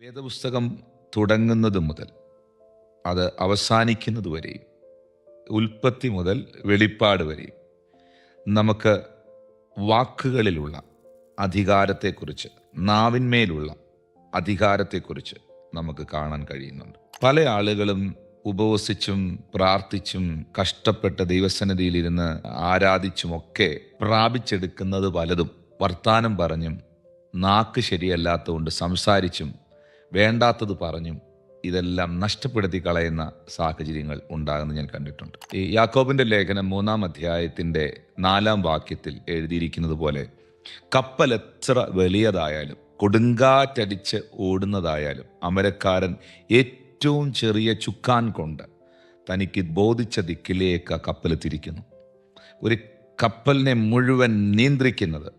വേദപുസ്തകം തുടങ്ങുന്നത് മുതൽ അത് അവസാനിക്കുന്നത് വരെയും ഉൽപ്പത്തി മുതൽ വെളിപ്പാട് വരെയും നമുക്ക് വാക്കുകളിലുള്ള അധികാരത്തെക്കുറിച്ച് നാവിന്മേലുള്ള അധികാരത്തെക്കുറിച്ച് നമുക്ക് കാണാൻ കഴിയുന്നുണ്ട്. പല ആളുകളും ഉപവസിച്ചും പ്രാർത്ഥിച്ചും കഷ്ടപ്പെട്ട് ദൈവസന്നിധിയിലിരുന്ന് ആരാധിച്ചുമൊക്കെ പ്രാപിച്ചെടുക്കുന്നത് പലതും വർത്താനം പറഞ്ഞും നാക്ക് ശരിയല്ലാത്തതുകൊണ്ട് സംസാരിച്ചും വേണ്ടാത്തത് പറഞ്ഞും ഇതെല്ലാം നഷ്ടപ്പെടുത്തി കളയുന്ന സാഹചര്യങ്ങൾ ഉണ്ടാകുന്നത് ഞാൻ കണ്ടിട്ടുണ്ട്. ഈ യാക്കോബിന്റെ ലേഖനം മൂന്നാം അധ്യായത്തിന്റെ നാലാം വാക്യത്തിൽ എഴുതിയിരിക്കുന്നത് പോലെ കപ്പൽ എത്ര വലിയതായാലും കൊടുങ്കാറ്റടിച്ച് ഓടുന്നതായാലും അമരക്കാരൻ ഏറ്റവും ചെറിയ ചുക്കാൻ കൊണ്ട് തനിക്ക് ബോധിച്ച ദിക്കിലേക്ക് കപ്പൽ തിരിക്കുന്നു. ഒരു കപ്പലിനെ മുഴുവൻ നിയന്ത്രിക്കുന്നത്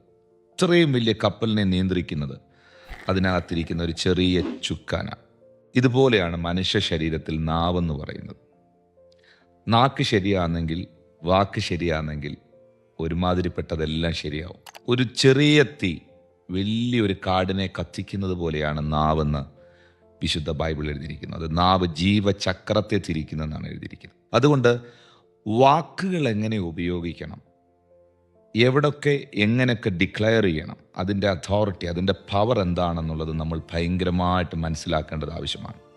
ഇത്രയും വലിയ കപ്പലിനെ നിയന്ത്രിക്കുന്നത് അതിനകത്തിരിക്കുന്ന ഒരു ചെറിയ ചുക്കാന. ഇതുപോലെയാണ് മനുഷ്യ ശരീരത്തിൽ നാവെന്ന് പറയുന്നത്. നാക്ക് ശരിയാണെങ്കിൽ വാക്ക് ശരിയാണെങ്കിൽ ഒരുമാതിരിപ്പെട്ടതെല്ലാം ശരിയാവും. ഒരു ചെറിയ തീ വലിയൊരു കാടിനെ കത്തിക്കുന്നത് പോലെയാണ് നാവെന്ന് വിശുദ്ധ ബൈബിൾ എഴുതിയിരിക്കുന്നത്. നാവ് ജീവചക്രത്തെ തിരിക്കുന്നതെന്നാണ് എഴുതിയിരിക്കുന്നത്. അതുകൊണ്ട് വാക്കുകൾ എങ്ങനെ ഉപയോഗിക്കണം? എവിടൊക്കെ എങ്ങനെയൊക്കെ ഡിക്ലെയർ ചെയ്യണം അതിന്റെ അതോറിറ്റി അതിന്റെ പവർ എന്താണെന്നുള്ളത് നമ്മൾ ഭയങ്കരമായിട്ട് മനസ്സിലാക്കേണ്ടത് ആവശ്യമാണ്.